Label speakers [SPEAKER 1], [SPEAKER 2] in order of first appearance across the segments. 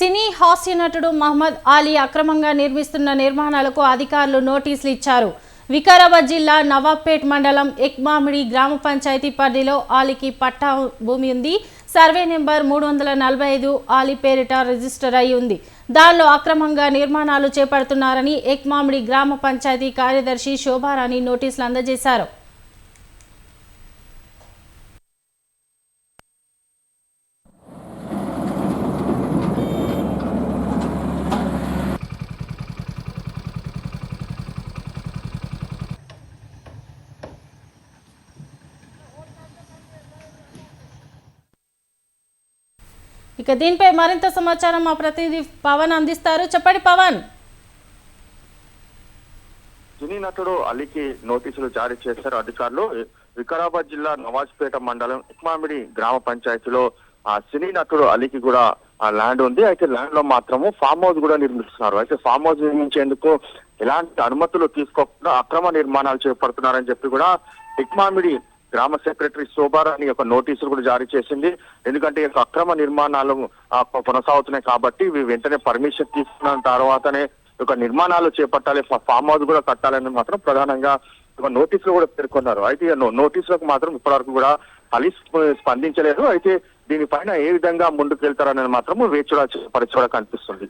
[SPEAKER 1] సినీ హాస్య నటుడు మహమ్మద్ అలీ అక్రమంగా నిర్మిస్తున్న నిర్మాణాలకు అధికారులు నోటీసులు ఇచ్చారు. వికారాబాద్ జిల్లా నవాబ్పేట్ మండలం ఎక్మామిడి గ్రామ పంచాయతీ పరిధిలో ఆలీకి పట్టా భూమి ఉంది. సర్వే నెంబర్ మూడు వందల నలభై ఐదు ఆలీ పేరిట రిజిస్టర్ అయి ఉంది. దానిలో అక్రమంగా నిర్మాణాలు చేపడుతున్నారని ఎక్మామిడి గ్రామ పంచాయతీ కార్యదర్శి శోభారాణి నోటీసులు అందజేశారు. ఇక దీనిపై మరింత సమాచారం మా ప్రతినిధి పవన్ అందిస్తారు. చెప్పండి పవన్.
[SPEAKER 2] సినీ నటుడు అలీకి నోటీసులు జారీ చేశారు అధికారులు. వికారాబాద్ జిల్లా నవాజ్పేట మండలం ఇక్మామిడి గ్రామ పంచాయతీలో ఆ సినీ నటుడు అలీకి కూడా ఆ ల్యాండ్ ఉంది. అయితే ల్యాండ్లో మాత్రము ఫామ్ హౌస్ కూడా నిర్మిస్తున్నారు. అయితే ఫామ్ హౌస్ నిర్మించేందుకు ఎలాంటి అనుమతులు తీసుకోకుండా అక్రమ నిర్మాణాలు చేపడుతున్నారని చెప్పి కూడా ఇక్మామిడి గ్రామ సెక్రటరీ శోభారాణి యొక్క నోటీసులు కూడా జారీ చేసింది. ఎందుకంటే ఈ యొక్క అక్రమ నిర్మాణాలు కొనసాగుతున్నాయి కాబట్టి ఇవి వెంటనే పర్మిషన్ తీసుకున్న తర్వాతనే ఒక యొక్క నిర్మాణాలు చేపట్టాలి. ఫామ్ హౌస్ కూడా కట్టాలని మాత్రం ప్రధానంగా ఒక నోటీసులు కూడా పేర్కొన్నారు. అయితే నోటీసులకు మాత్రం ఇప్పటివరకు కూడా అలీ స్పందించలేదు. అయితే దీనిపైన ఏ విధంగా ముందుకు వెళ్తారనేది మాత్రం వేచి చూడాల్సిన కనిపిస్తుంది.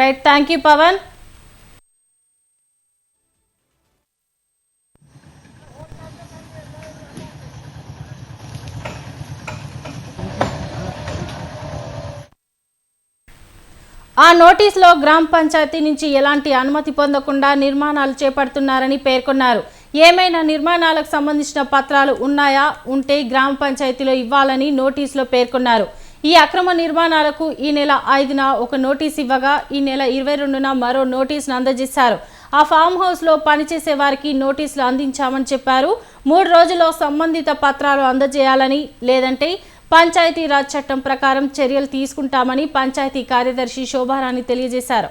[SPEAKER 1] రైట్ థ్యాంక్ యూ పవన్ ఆ నోటీసులో గ్రామ పంచాయతీ నుంచి ఎలాంటి అనుమతి పొందకుండా నిర్మాణాలు చేపడుతున్నారని పేర్కొన్నారు. ఏమైనా నిర్మాణాలకు సంబంధించిన పత్రాలు ఉన్నాయా? ఉంటే గ్రామ పంచాయతీలో ఇవ్వాలని నోటీసులో పేర్కొన్నారు. ఈ అక్రమ నిర్మాణాలకు ఈ నెల ఐదున ఒక నోటీస్ ఇవ్వగా ఈ నెల ఇరవై రెండున మరో నోటీసును అందజేశారు. ఆ ఫామ్ హౌస్లో పనిచేసే వారికి నోటీసులు అందించామని చెప్పారు. మూడు రోజుల్లో సంబంధిత పత్రాలు అందజేయాలని లేదంటే పంచాయతీ రాజ్ చట్టం ప్రకారం చర్యలు తీసుకుంటామని పంచాయతీ కార్యదర్శి శోభారాణి తెలియజేశారు.